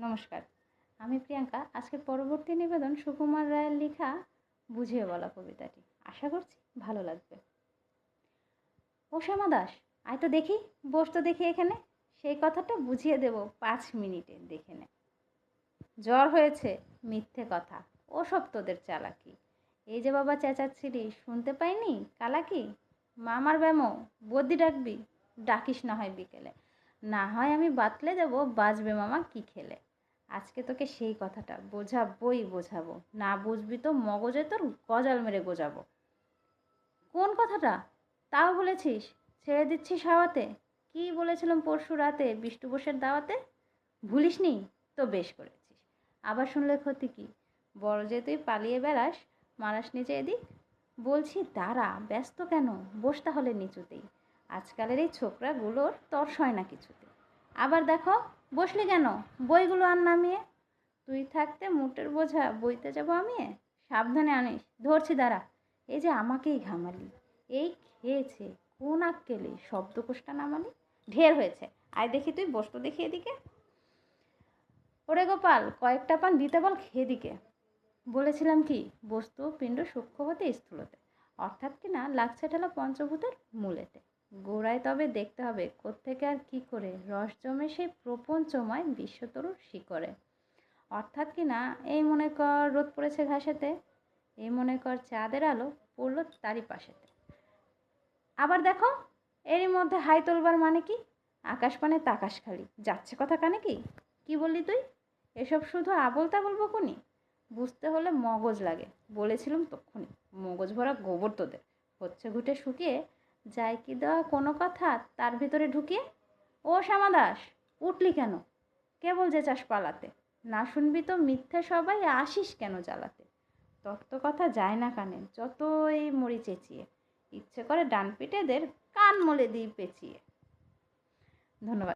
নমস্কার। আমি প্রিয়াঙ্কা। আজকের পরবর্তী নিবেদন সুকুমার রায়ের লেখা বুঝিয়ে বলা কবিতাটি। আশা করছি ভালো লাগবে। ও শ্যামা দাস, আয় তো দেখি, বস তো দেখি এখানে। সেই কথাটা বুঝিয়ে দেব পাঁচ মিনিটে, দেখে নে। জ্বর হয়েছে, মিথ্যে কথা। ও সব তোদের চালাকি। এই যে বাবা চেঁচাচ্ছিলি, শুনতে পাইনি? কালাকি মামার ব্যামো বদ্যি ডাকবি? ডাকিস না হয় বিকেলে। না হয় আমি বাতলে দেবো, বাজবে মামা কি খেলে। আজকে তোকে সেই কথাটা, বোঝাবই বোঝাবো। না বুঝবি তো মগজে তোর গজাল মেরে গোজাবো। কোন কথাটা? তাও বলেছিস? ছেড়ে দিচ্ছিস হাওয়াতে? কি বলেছিলাম পরশু রাতে বিষ্টু বোসের দাওয়াতে? ভুলিস নি তো বেশ করেছিস। আবার শুনলে ক্ষতি কি? বড় যে তুই পালিয়ে বেড়াস, মারাস নিচে এদিক? বলছি, দাঁড়া, ব্যস্ত কেন? বস তাহলে নিচুতেই। আজকালের এই ছোকরাগুলোর তর্স হয় না কিছুতে আবার দেখো, বসলি কেন? বইগুলো আর নামিয়ে। তুই থাকতে মুটের বোঝা, বইতে যাব আমি? সাবধানে আনিস। ধরছি, দাঁড়া। এই যে আমাকেই ঘামালি। এই খেয়েছে, কোন আক্কেলে? শব্দকোষটা নামালি? ঢের হয়েছে। আয় দেখি তুই, বসতো দেখি এদিকে। ওরে গোপাল, কয়েকটা পান দিতে বল খেয়ে দিকে। বলেছিলাম কি, বস্তু, পিণ্ড সূক্ষ্ম হতে স্থূলতে। অর্থাৎ কি না লাগছে ঠেলা পঞ্চভূতের মূলেতে। গোড়ায় তবে দেখতে হবে কোত্থেকে আর কি করে। রস জমে সেই প্রপঞ্চময় বিশ্বতরুর শিকড়ে অর্থাৎ কি না, এই মনে কর রোদ পড়েছে ঘাসেতে, এই মনে কর চাঁদের আলো পড়ল তারই পাশেতে। আবার দেখো, এরই মধ্যে হাই তোলবার মানে কি? আকাশ পানে তাকাশ খালি। যাচ্ছে কথা কানে কি? কি বললি তুই? এসব শুধু আবল তাবল বকুনি? বুঝতে হলে মগজ লাগে। বলেছিলাম তক্ষুনি, মগজ ভরা গোবর তোদের। হচ্ছে ঘুটে শুকিয়ে যায় কি দেওয়া কোনো কথা তার ভিতরে ঢুকিয়ে, ও শ্যামা দাস, উঠলি কেন? কেবল যে চাস পালাতে। না শুনবি তো মিথ্যে সবাই আসিস কেন জ্বালাতে? তত্ত্ব কথা যায় না কানে, যতই মরি চেঁচিয়ে। ইচ্ছে করে ডান পিঠেদের কান মলে দিই পেঁচিয়ে। ধন্যবাদ।